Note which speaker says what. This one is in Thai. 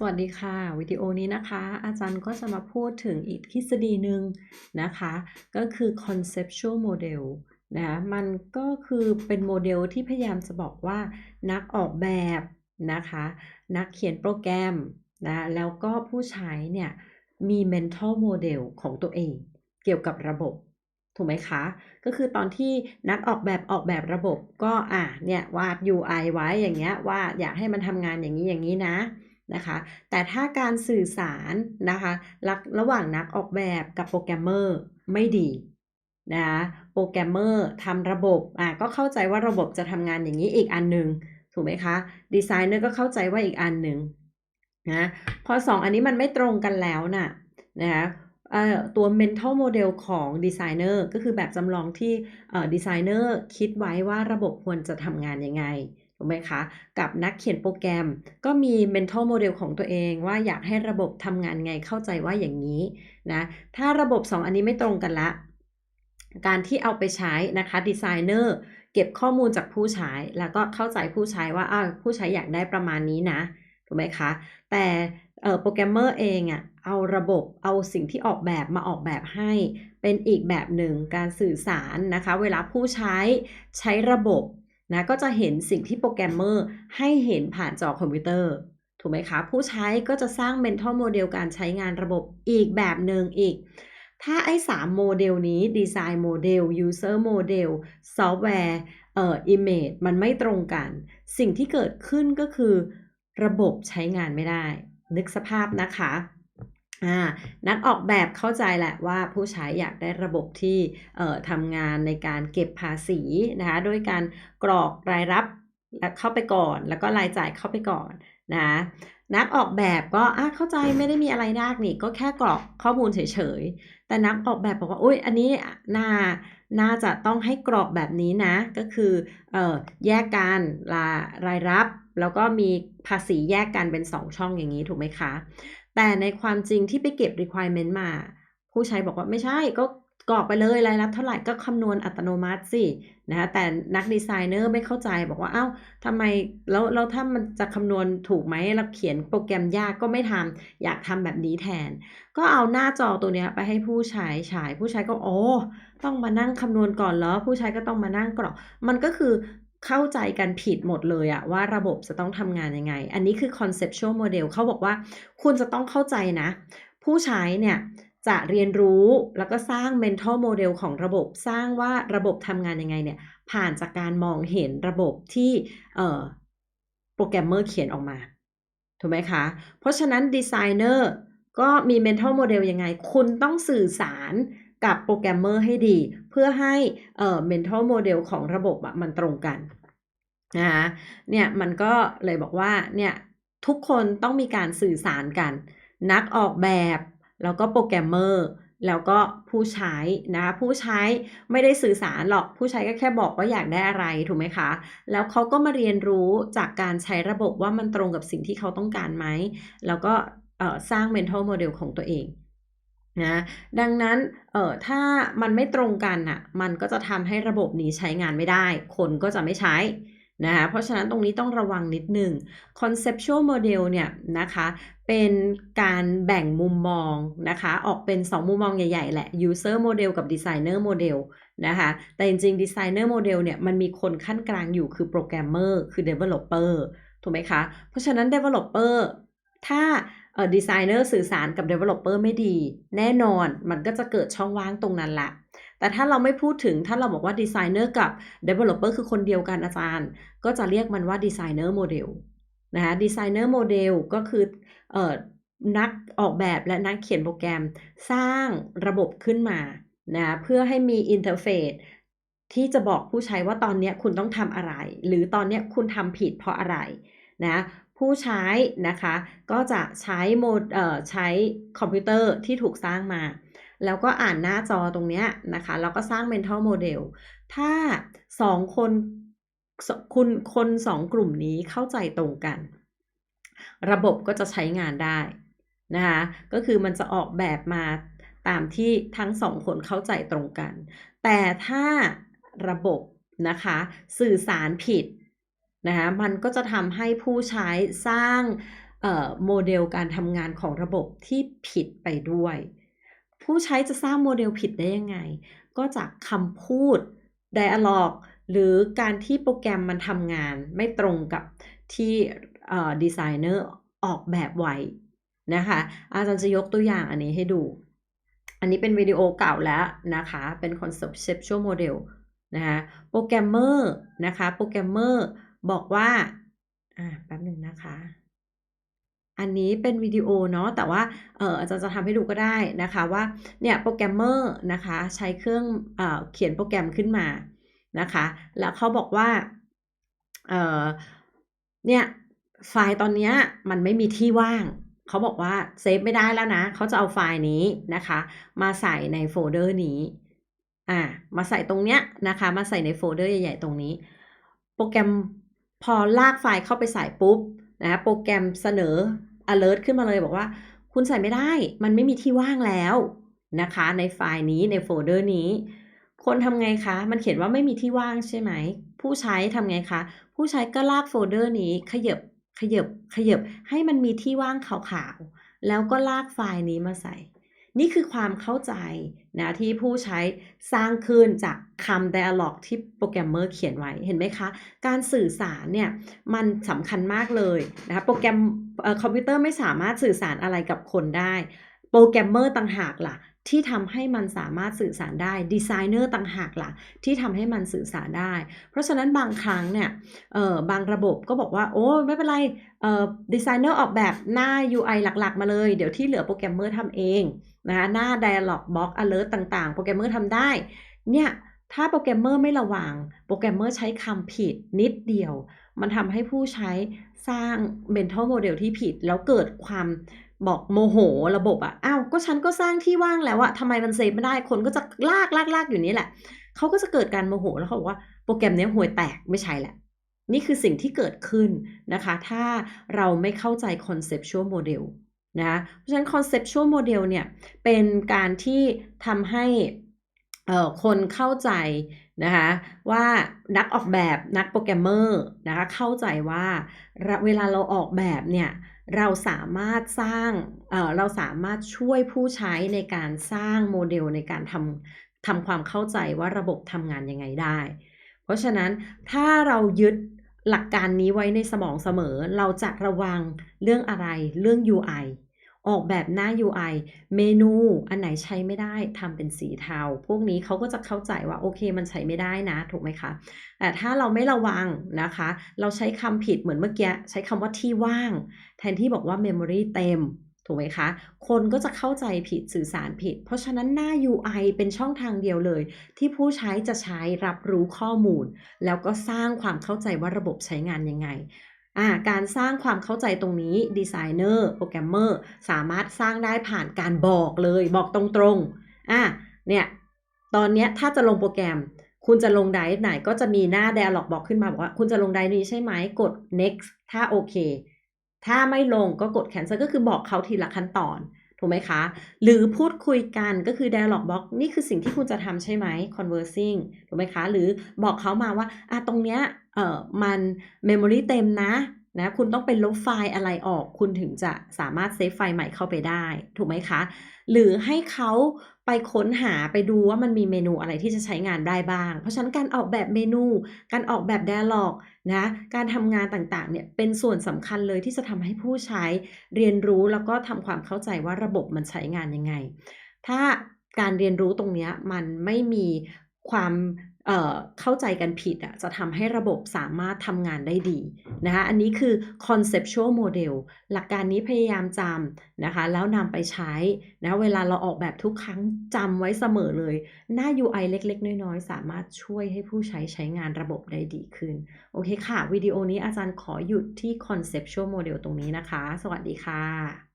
Speaker 1: สวัสดีค่ะ วิดีโอนี้นะคะ อาจารย์ก็จะมาพูดถึงอีกทฤษฎีหนึ่งนะคะ ก็คือ conceptual model นะมันก็คือเป็นโมเดลที่พยายามจะบอกว่านักออกแบบนะคะ นักเขียนโปรแกรมนะแล้วก็ผู้ใช้เนี่ยมี mental model ของตัวเอง เกี่ยวกับระบบ ถูกไหมคะ ก็คือตอนที่นักออกแบบออกแบบระบบก็อะเนี่ยวาด UI ไว้อย่างเงี้ยว่าอยากให้มันทำงานอย่างนี้อย่างนี้นะ นะคะ แต่ถ้าการสื่อสารนะคะระระหว่างนักออกแบบกับโปรแกรมเมอร์ไม่ดีนะะโปรแกรมเมอร์ทำระบบอะก็เข้าใจว่าระบบจะทำงานอย่างนี้อีกอันหนึ่งถูกไหมคะดีไซเนอร์ก็เข้าใจว่าอีกอันหนึ่งนะพอสองอันนี้มันไม่ตรงกันแล้วน่ะนะคะตัว mental model ของดีไซเนอร์ก็คือแบบจำลองที่ดีไซเนอร์คิดไว้ว่าระบบควรจะทำงานยังไง ถูกไหมคะ กับนักเขียนโปรแกรม ก็มี mental model ของตัวเองว่าอยากให้ระบบทำงานไงเข้าใจว่าอย่างนี้นะ ถ้าระบบ 2 อันนี้ไม่ตรงกันละ การที่เอาไปใช้นะคะดีไซเนอร์เก็บข้อมูลจากผู้ใช้ แล้วก็เข้าใจผู้ใช้ว่าอ้าวผู้ใช้อยากได้ประมาณนี้นะถูกไหมคะ แต่โปรแกรมเมอร์เองอะ่ะเอาระบบเอาสิ่งที่ออกแบบมาออกแบบให้เป็นอีกแบบหนึ่งการสื่อสารนะคะ เวลาผู้ใช้ใช้ระบบ นะก็จะเห็นสิ่งที่โปรแกรมเมอร์ให้เห็นผ่านจอคอมพิวเตอร์ ถูกไหมคะ ผู้ใช้ก็จะสร้าง mental model การใช้งานระบบอีกแบบหนึ่งอีก ถ้าไอ้สามโมเดลนี้ design model user model software เอ่อ image มันไม่ตรงกัน สิ่งที่เกิดขึ้นก็คือ ระบบใช้งานไม่ได้ นึกสภาพนะคะ นักออกแบบเข้าใจแหละว่าผู้ใช้อยากได้ระบบที่ทำงานในการเก็บภาษีนะคะด้วยการกรอกรายรับเข้าไปก่อน แล้วก็รายจ่ายเข้าไปก่อนนะนักออกแบบก็เข้าใจไม่ได้มีอะไรยากนี่ก็แค่กรอกข้อมูลเฉยๆ แต่นักออกแบบบอกว่าอุ้ยอันนี้น่าน่าจะต้องให้กรอกแบบนี้นะ ก็คือออแยกกันรายรับ แล้วก็มีภาษีแยกกันเป็น 2 ช่องอย่างนี้ถูกไหมคะ แต่ในความจริงที่ไปเก็บ requirement มา ผู้ใช้บอกว่าไม่ใช่ก็กรอกไปเลยรายรับเท่าไหร่ก็คำนวณอัตโนมัติสินะคะแต่นักดีไซเนอร์ไม่เข้าใจบอกว่าเอา้าทำไมแล้วแล้วถ้ามันจะคำนวณถูกไหมเราเขียนโปรแกรมยากก็ไม่ทำอยากทำแบบนี้แทน ก็เอาหน้าจอตัวนี้ไปให้ผู้ใช้ใช้ผู้ใช้ก็โอ้ต้องมานั่งคำนวณก่อนแล้วผู้ใช้ก็ต้องมานั่งกรอก มันก็คือ เข้าใจกันผิดหมดเลยอะว่าระบบจะต้องทำงานยังไง อันนี้คือ conceptual model เขาบอกว่าคุณจะต้องเข้าใจนะ ผู้ใช้เนี่ยจะเรียนรู้แล้วก็สร้าง mental model ของระบบสร้างว่าระบบทำงานยังไงเนี่ย ผ่านจากการมองเห็นระบบที่โปรแกรมเมอร์เขียนออกมา ถูกไหมคะ เพราะฉะนั้นดีไซเนอร์ก็มี mental model ยังไง คุณต้องสื่อสารกับโปรแกรมเมอร์ให้ดี พื่อให้เอ่อ mental model ของระบบอะมันตรงกันนะคะเนี่ยมันก็เลยบอกว่าเนี่ยทุกคนต้องมีการสื่อสารกัน นักออกแบบ แล้วก็โปรแกรมเมอร์แล้วก็ผู้ใช้นะคะผู้ใช้ไม่ได้สื่อสารหรอกผู้ใช้ก็แค่บอกว่าอยากได้อะไรถูกไหมคะ แล้วเขาก็มาเรียนรู้จากการใช้ระบบว่ามันตรงกับสิ่งที่เขาต้องการไหมแล้วก็สร้าง mental model ของตัวเอง นะดังนั้นเออถ้ามันไม่ตรงกันอะมันก็จะทำให้ระบบนี้ใช้งานไม่ได้ คนก็จะไม่ใช้นะคะเพราะฉะนั้นตรงนี้ต้องระวังนิดหนึ่ง conceptual model เนี่ยนะคะเป็นการแบ่งมุมมองนะคะออกเป็น 2 มุมมองใหญ่ ๆ แหละ user model กับ designer model นะคะแต่จริงๆ designer model เนี่ยมันมีคนขั้นกลางอยู่คือโปรแกรมเมอร์คือ developer ถูกไหมคะ เพราะฉะนั้น developer ถ้า ดีไซเนอร์สื่อสารกับ Developer ไม่ดี แน่นอนมันก็จะเกิดช่องว่างตรงนั้นละแต่ถ้าเราไม่พูดถึงถ้าเราบอกว่าดีไซเนอร์กับ Developer คือคนเดียวกันอาจารย์ ก็จะเรียกมันว่าดีไซเนอร์โมเดลนะคะดีไซเนอร์โมเดลก็คือออนักออกแบบและนักเขียนโปรแกรมสร้างระบบขึ้นมานะเพื่อให้มีอินเทอร์เฟซที่จะบอกผู้ใช้ว่าตอนนี้คุณต้องทำอะไร หรือตอนนี้คุณทำผิดเพราะอะไรนะ ผู้ใช้นะคะ ก็จะใช้โมดเอ่อใช้คอมพิวเตอร์ที่ถูกสร้างมา แล้วก็อ่านหน้าจอตรงนี้นะคะ แล้วก็สร้าง mental model ถ้าสองคนคุณคนสองกลุ่มนี้เข้าใจตรงกัน ระบบก็จะใช้งานได้นะคะ ก็คือมันจะออกแบบมาตามที่ทั้งสองคนเข้าใจตรงกัน แต่ถ้าระบบนะคะ สื่อสารผิด นะคะมันก็จะทำให้ผู้ใช้สร้างโมเดลการทำงานของระบบที่ผิดไปด้วย ผู้ใช้จะสร้างโมเดลผิดได้ยังไง ก็จากคำพูด dialog หรือการที่โปรแกรมมันทำงานไม่ตรงกับที่ดีไซเนอร์ออกแบบไว้นะคะ อาจารย์จะยกตัวอย่างอันนี้ให้ดู อันนี้เป็นวิดีโอเก่าแล้วนะคะ เป็น conceptual model นะคะโปรแกรมเมอร์นะคะ โปรแกรมเมอร์ บอกว่า อ่าแป๊บหนึ่งนะคะ อันนี้เป็นวิดีโอเนาะแต่ว่าเอออาจารย์จะทำให้ดูก็ได้นะคะว่าเนี่ยโปรแกรมเมอร์นะคะใช้เครื่องเออเขียนโปรแกรมขึ้นมานะคะ แล้วเขาบอกว่าเออเนี่ยไฟล์ตอนนี้มันไม่มีที่ว่างเขาบอกว่าเซฟไม่ได้แล้วนะเขาจะเอาไฟล์นี้นะคะ มาใส่ในโฟลเดอร์นี้อ่ามาใส่ตรงเนี้ยนะคะ มาใส่ในโฟลเดอร์ใหญ่ๆตรงนี้ โปรแกรม พอลากไฟล์เข้าไปใส่ปุ๊บนะโปรแกรมเสนอ alert ขึ้นมาเลยบอกว่า คุณใส่ไม่ได้ มันไม่มีที่ว่างแล้วนะคะ ในไฟล์นี้ในโฟลเดอร์นี้ คนทำไงคะ มันเขียนว่าไม่มีที่ว่างใช่ไหม ผู้ใช้ทำไงคะ ผู้ใช้ก็ลากโฟลเดอร์นี้ขยบขยบขยบให้มันมีที่ว่างขาวๆแล้วก็ลากไฟล์นี้มาใส่ นี่คือความเข้าใจนะที่ผู้ใช้สร้างขึ้นจากคำ dialog ที่โปรแกรมเมอร์เขียนไว้เห็นไหมคะ การสื่อสารเนี่ยมันสำคัญมากเลยนะคะโปรแกรมคอมพิวเตอร์ไม่สามารถสื่อสารอะไรกับคนได้ โปรแกรมเมอร์ต่างหากล่ะ ที่ทำให้มันสามารถสื่อสารได้ดีไซเนอร์ต่างหากล่ะที่ทำให้มันสื่อสารได้ เพราะฉะนั้นบางครั้งเนี่ยเออบางระบบก็บอกว่า โอ้ไม่เป็นไรเออดีไซเนอร์ออกแบบหน้า UI หลักๆ มาเลย เดี๋ยวที่เหลือโปรแกรมเมอร์ทำเองนะคะหน้า Dialog Box Alert ต่างๆ โปรแกรมเมอร์ทำได้ เนี่ยถ้าโปรแกรมเมอร์ไม่ระวัง โปรแกรมเมอร์ใช้คำผิดนิดเดียว มันทำให้ผู้ใช้สร้าง mental model ที่ผิด แล้วเกิดความ บอกโมโหระบบอะอ้าวก็ฉันก็สร้างที่ว่างแล้วอะทำไมมันเซฟไม่ได้คนก็จะลากลากลากอยู่นี่แหละเขาก็จะเกิดการโมโหแล้วเขาบอกว่าโปรแกรมนี้ห่วยแตกไม่ใช่แหละ นี่คือสิ่งที่เกิดขึ้นนะคะ ถ้าเราไม่เข้าใจคอนเซปชวลโมเดลนะเพราะฉะนั้นคอนเซปชวลโมเดลเนี่ยเป็นการที่ทำให้ คนเข้าใจนะคะว่านักออกแบบนักโปรแกรมเมอร์นะคะเข้าใจว่าเวลาเราออกแบบเนี่ยเราสามารถสร้างเเราสามารถช่วยผู้ใช้ในการสร้างโมเดลในการทำทำความเข้าใจว่าระบบทำงานยังไงได้ เพราะฉะนั้นถ้าเรายึดหลักการนี้ไว้ในสมองเสมอ เราจะระวังเรื่องอะไรเรื่อง UI ออกแบบหน้า UI เมนูอันไหนใช้ไม่ได้ทำเป็นสีเทา พวกนี้เขาก็จะเข้าใจว่าโอเคมันใช้ไม่ได้นะ ถูกไหมคะ แต่ถ้าเราไม่ระวังนะคะ เราใช้คำผิดเหมือนเมื่อกี้ใช้คำว่าที่ว่าง แทนที่บอกว่า Memory เต็มถูกไหมคะ คนก็จะเข้าใจผิดสื่อสารผิด เพราะฉะนั้นหน้า UI เป็นช่องทางเดียวเลย ที่ผู้ใช้จะใช้รับรู้ข้อมูล แล้วก็สร้างความเข้าใจว่าระบบใช้งานยังไง การสร้างความเข้าใจตรงนี้ดีไซเนอร์โปรแกรมเมอร์สามารถสร้างได้ผ่านการบอกเลยบอกตรงๆอะเนี่ยตอนนี้ถ้าจะลงโปรแกรม คุณจะลงไดฟ์ไหนก็จะมีหน้า dialog บอกขึ้นมาบอกว่า คุณจะลงไดฟ์นี้ใช่ไหมกด next ถ้าโอเค ถ้าไม่ลงก็กด cancel ก็คือบอกเขาทีละขั้นตอน ถูกไหมคะ หรือพูดคุยกันก็คือ dialog box นี่คือสิ่งที่คุณจะทำใช่ไหม conversing ถูกไหมคะ หรือบอกเขามาว่าอะตรงเนี้ยเออมัน memory เต็มนะ นะคุณต้องเป็นลบไฟล์อะไรออก คุณถึงจะสามารถเซฟไฟล์ใหม่เข้าไปได้ ถูกไหมคะ หรือให้เขาไปค้นหาไปดูว่ามันมีเมนูอะไรที่จะใช้งานได้บ้าง เพราะฉะนั้นการออกแบบเมนู การออกแบบ dialog นะการทำงานต่างๆเนี่ยเป็นส่วนสำคัญเลยที่จะทำให้ผู้ใช้เรียนรู้แล้วก็ทำความเข้าใจว่าระบบมันใช้งานยังไง ถ้าการเรียนรู้ตรงนี้มันไม่มีความ เข้าใจกันผิดอะจะทำให้ระบบสามารถทำงานได้ดีนะคะอันนี้คือ conceptual model หลักการนี้พยายามจำนะคะแล้วนำไปใช้นะเวลาเราออกแบบทุกครั้งจำไว้เสมอเลย หน้า UI เล็ก ๆ น้อย ๆ สามารถช่วยให้ผู้ใช้ใช้งานระบบได้ดีขึ้น โอเคค่ะ วิดีโอนี้อาจารย์ขอหยุดที่ conceptual model ตรงนี้นะคะ สวัสดีค่ะ